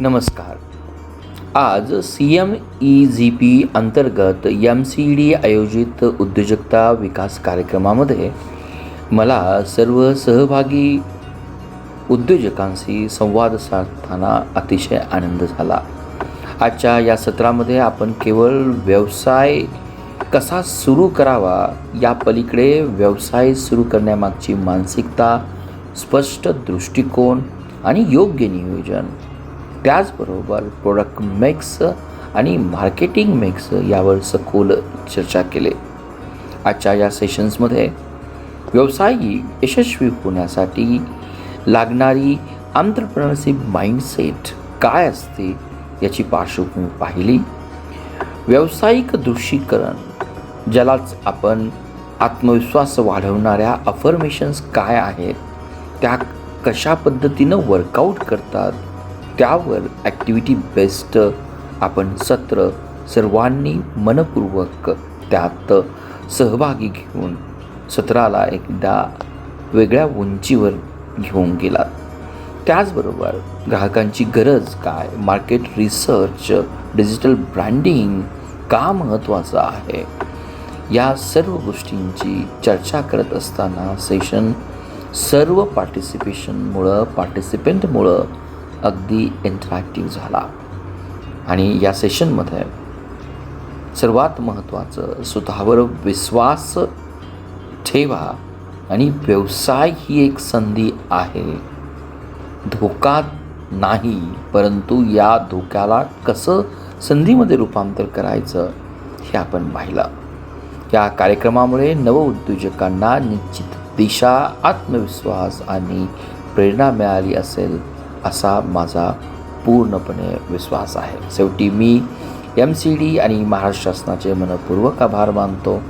नमस्कार. आज C M E G P अंतर्गत एम सी डी आयोजित उद्योजकता विकास कार्यक्रमामध्ये मला सर्व सहभागी उद्योजकांशी संवाद साधताना अतिशय आनंद झाला. आजच्या या सत्रामध्ये आपण केवळ व्यवसाय कसा सुरू करावा या पलीकडे व्यवसाय सुरू करण्यामागची मानसिकता स्पष्ट दृष्टिकोन आणि योग्य नियोजन त्याचबरोबर प्रोडक्ट मिक्स आणि मार्केटिंग मिक्स यावर सखोल चर्चा केले. आजच्या या सेशन्समध्ये व्यवसायी यशस्वी होण्यासाठी लागणारी आंतरप्रनरशिप माइंडसेट काय असते याची पार्श्वभूमी पाहिली. व्यावसायिक दृष्टीकरण ज्यालाच आपण आत्मविश्वास वाढवणाऱ्या अफर्मेशन्स काय आहेत त्या कशा पद्धतीनं वर्कआउट करतात त्यावर ॲक्टिव्हिटी बेस्ड आपण सत्र सर्वांनी मनपूर्वक त्यात सहभागी घेऊन सत्राला एकदा वेगळ्या उंचीवर घेऊन गेलात त्याचबरोबर ग्राहकांची गरज काय? मार्केट रिसर्च डिजिटल ब्रँडिंग का महत्त्वाचं आहे? या सर्व गोष्टींची चर्चा करत असताना सेशन सर्व पार्टिसिपेशनमुळं पार्टिसिपेंटमुळं अगदी इंटरॅक्टिव्ह झाला. आणि या सेशनमध्ये सर्वात महत्त्वाचं स्वतःवर विश्वास ठेवा आणि व्यवसाय ही एक संधी आहे. धोका नाही परंतु या धोक्याला कसं संधीमध्ये रूपांतर करायचं हे आपण पाहिलं. या कार्यक्रमामुळे नवउद्योजकांना निश्चित दिशा आत्मविश्वास आणि प्रेरणा मिळाली असेल. असा माझा पूर्णपणे विश्वास आहे. शेवटी मी एम सी डी आणि महाराष्ट्र शासनाचे मनपूर्वक आभार मानतो.